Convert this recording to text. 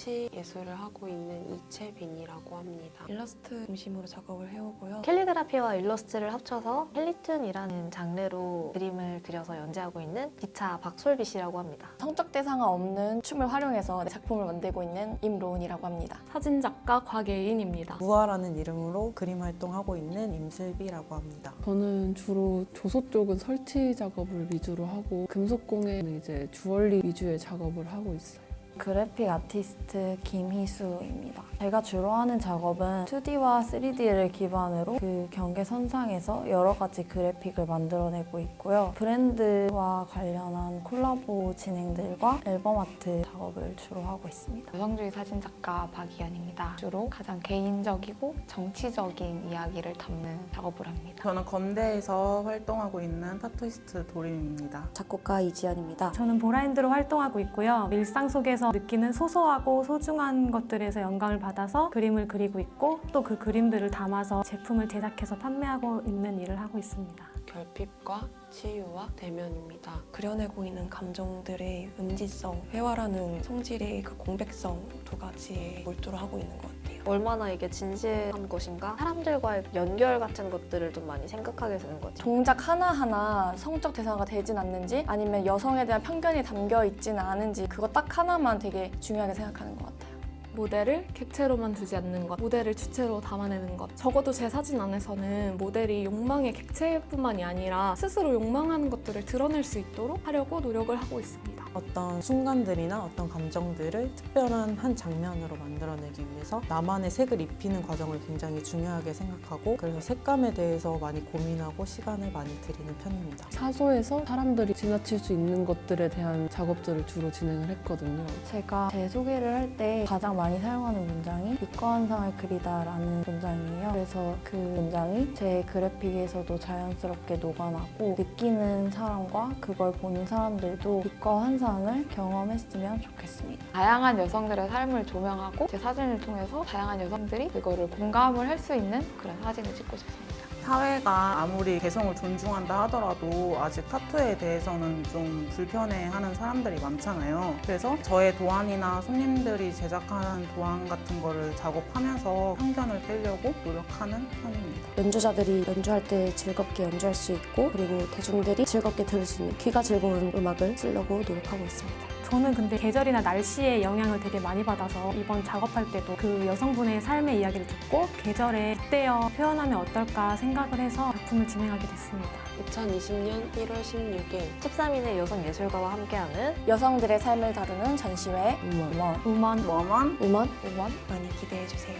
설치 예술을 하고 있는 이채빈이라고 합니다. 일러스트 중심으로 작업을 해오고요. 캘리그라피와 일러스트를 합쳐서 헬리툰이라는 장르로 그림을 그려서 연재하고 있는 기차 박솔비 씨라고 합니다. 성적 대상화 없는 춤을 활용해서 작품을 만들고 있는 임로운이라고 합니다. 사진작가 곽예인입니다. 무아라는 이름으로 그림 활동하고 있는 임슬비라고 합니다. 저는 주로 조소 쪽은 설치 작업을 위주로 하고 금속공예는 이제 주얼리 위주의 작업을 하고 있어요. 그래픽 아티스트 김희수입니다. 제가 주로 하는 작업은 2D와 3D를 기반으로 그 경계선상에서 여러 가지 그래픽을 만들어내고 있고요. 브랜드와 관련한 콜라보 진행들과 앨범 아트 작업을 주로 하고 있습니다. 여성주의 사진작가 박이연입니다. 주로 가장 개인적이고 정치적인 이야기를 담는 작업을 합니다. 저는 건대에서 활동하고 있는 타투이스트 도림입니다. 작곡가 이지연입니다. 저는 보라인드로 활동하고 있고요. 일상 속에서 느끼는 소소하고 소중한 것들에서 영감을 받아서 그림을 그리고 있고 또 그 그림들을 담아서 제품을 제작해서 판매하고 있는 일을 하고 있습니다. 결핍과 치유와 대면입니다. 그려내고 있는 감정들의 음지성, 회화라는 성질의 그 공백성 두 가지에 몰두를 하고 있는 것 같아요. 얼마나 이게 진지한 것인가? 사람들과의 연결 같은 것들을 좀 많이 생각하게 되는 것 같아요. 동작 하나하나 성적 대상화가 되진 않는지 아니면 여성에 대한 편견이 담겨 있지는 않은지 그거 딱 하나만 되게 중요하게 생각하는 것 같아요. 모델을 객체로만 두지 않는 것, 모델을 주체로 담아내는 것. 적어도 제 사진 안에서는 모델이 욕망의 객체뿐만이 아니라 스스로 욕망하는 것들을 드러낼 수 있도록 하려고 노력을 하고 있습니다. 어떤 순간들이나 어떤 감정들을 특별한 한 장면으로 만들어내기 위해서 나만의 색을 입히는 과정을 굉장히 중요하게 생각하고 그래서 색감에 대해서 많이 고민하고 시간을 많이 들이는 편입니다. 사소해서 사람들이 지나칠 수 있는 것들에 대한 작업들을 주로 진행을 했거든요. 제가 제 소개를 할 때 가장 많이 사용하는 문장이 이과 한상을 그리다라는 문장이에요. 그래서 그 문장이 제 그래픽에서도 자연스럽게 녹아나고 느끼는 사람과 그걸 보는 사람들도 이과 환상을 경험했으면 좋겠습니다. 다양한 여성들의 삶을 조명하고 제 사진을 통해서 다양한 여성들이 그거를 공감을 할 수 있는 그런 사진을 찍고 싶습니다. 사회가 아무리 개성을 존중한다 하더라도 아직 타투에 대해서는 좀 불편해하는 사람들이 많잖아요. 그래서 저의 도안이나 손님들이 제작하는 도안 같은 거를 작업하면서 편견을 빼려고 노력하는 편입니다. 연주자들이 연주할 때 즐겁게 연주할 수 있고 그리고 대중들이 즐겁게 들을 수 있는 귀가 즐거운 음악을 쓰려고 노력하고 있습니다. 저는 근데 계절이나 날씨의 영향을 되게 많이 받아서 이번 작업할 때도 그 여성분의 삶의 이야기를 듣고 계절에 빗대어 표현하면 어떨까 생각을 해서 작품을 진행하게 됐습니다. 2020년 1월 16일 13인의 여성 예술가와 함께하는 여성들의 삶을 다루는 전시회. 우먼 우먼 음원 우먼 많이 기대해 주세요.